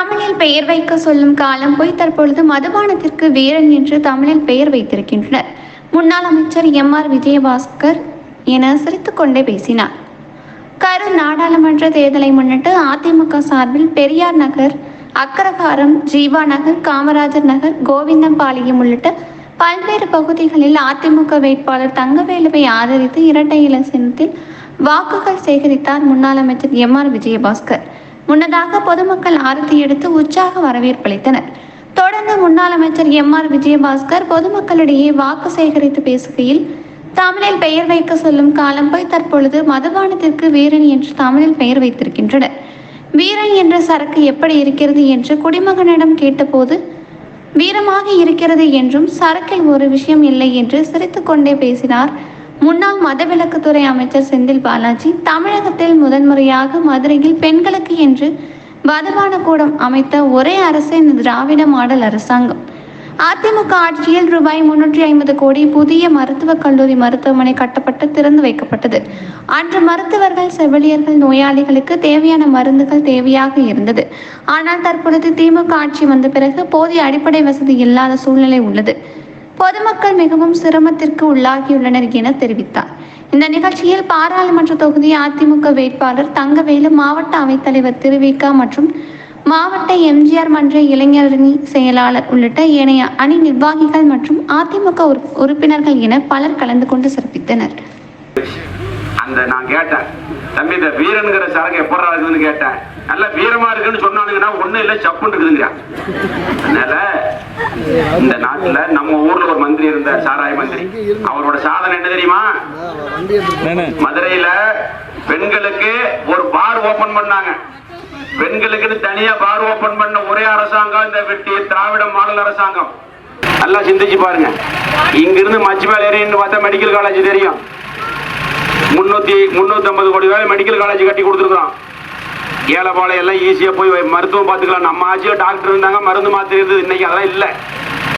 தமிழில் பெயர் வைக்க சொல்லும் காலம் போய் தற்பொழுது மதுபானத்திற்கு வீரன் என்று தமிழில் பெயர் வைத்திருக்கின்றனர். முன்னாள் அமைச்சர் எம் ஆர் விஜயபாஸ்கர் என சிரித்துக்கொண்டே பேசினார். கரூர் நாடாளுமன்ற தேர்தலை முன்னிட்டு அதிமுக சார்பில் பெரியார் நகர் அக்கரகாரம் ஜீவா நகர் காமராஜர் நகர் கோவிந்தம்பாளையம் உள்ளிட்ட பல்வேறு பகுதிகளில் அதிமுக வேட்பாளர் தங்கவேலுவை ஆதரித்து இரட்டை இல வாக்குகள் சேகரித்தார் முன்னாள் அமைச்சர் எம் ஆர் விஜயபாஸ்கர். முன்னதாக பொதுமக்கள் ஆரத்தி எடுத்து உற்சாக வரவேற்பளித்தனர் தொடர்ந்து முன்னாள் அமைச்சர் எம் ஆர் விஜயபாஸ்கர் பொதுமக்களிடையே வாக்கு சேகரித்து பேசுகையில் தமிழில் பெயர் வைக்க சொல்லும் காலம் போய் தற்பொழுது மதுபானத்திற்கு வீரன் என்று தமிழில் பெயர் வைத்திருக்கின்றனர். வீரன் என்ற சரக்கு எப்படி இருக்கிறது என்று குடிமகனிடம் கேட்டபோது வீரமாக இருக்கிறது என்றும் சரக்கில் ஒரு விஷயம் இல்லை என்று சிரித்துக்கொண்டே பேசினார் முன்னாள் மதவிலக்குத்துறை அமைச்சர் செந்தில் பாலாஜி தமிழகத்தில் முதன்முறையாக மதுரையில் பெண்களுக்கு என்று மதுபான கூடம் அமைத்த ஒரே அரசு இந்த திராவிட மாடல் அரசாங்கம். அதிமுக ஆட்சியில் ரூபாய் முன்னூற்றி ஐம்பது கோடி புதிய மருத்துவக் கல்லூரி மருத்துவமனை கட்டப்பட்டு திறந்து வைக்கப்பட்டது. அன்று மருத்துவர்கள் செவிலியர்கள் நோயாளிகளுக்கு தேவையான மருந்துகள் தேவையாக இருந்தது. ஆனால் தற்பொழுது திமுக ஆட்சி வந்த பிறகு போதிய அடிப்படை வசதி இல்லாத சூழ்நிலை உள்ளது. பொதுமக்கள் மிகவும் சிரமத்திற்கு உள்ளாகியுள்ளனர் என தெரிவித்தார். இந்த நிகழ்ச்சியில் பாராளுமன்ற தொகுதி அதிமுக வேட்பாளர் தங்கவேலு மாவட்ட அவைத்தலைவர் திருவிக மற்றும் மாவட்ட எம்ஜிஆர் மன்ற இளைஞரணி செயலாளர் உள்ளிட்ட ஏனைய அணி நிர்வாகிகள் மற்றும் அதிமுக உறுப்பினர்கள் என பலர் கலந்து கொண்டு சிறப்பித்தனர். அந்த நான் கேட்டேன். தம்பி இந்த வீரனுங்கிற சரக்கு எப்படா இருக்குதுன்னு கேட்டேன். நல்ல வீரமா இருக்குன்னு சொன்னானுங்கன்னா ஒண்ணு இல்ல சப்புன்னு இருக்குதுங்க அதனால இந்த நாட்டுல நம்ம ஊர்ல ஒரு மந்திரி இருந்த சாராய மந்திரி. அவரோட சாதனை என்ன தெரியுமா? மதுரையில பெண்களுக்கு ஒரு பார் ஓபன் பண்ணாங்க. பெண்களுக்குன்னு தனியா பார் ஓபன் பண்ண ஒரே அரசாங்கம் இந்த வெட்டி திராவிட மாடல் அரசாங்கம். நல்லா சிந்திச்சு பாருங்க. இங்கிருந்து மச்சி மேல ஏறின்னு பார்த்தா மெடிக்கல் காலேஜ் தெரியும். முன்னூத்தி முன்னூத்தி ஐம்பது கோடி ரூபாய் மெடிக்கல் காலேஜ் கட்டி கொடுத்துருக்கோம் ஏழைப்பாளையம் எல்லாம் போய் மருத்துவம் பார்த்துக்கலாம். நம்ம ஆட்சியில் டாக்டர் இருந்தாங்க மருந்து மாத்திரை இருந்தது இன்னைக்கு அதெல்லாம் இல்லை.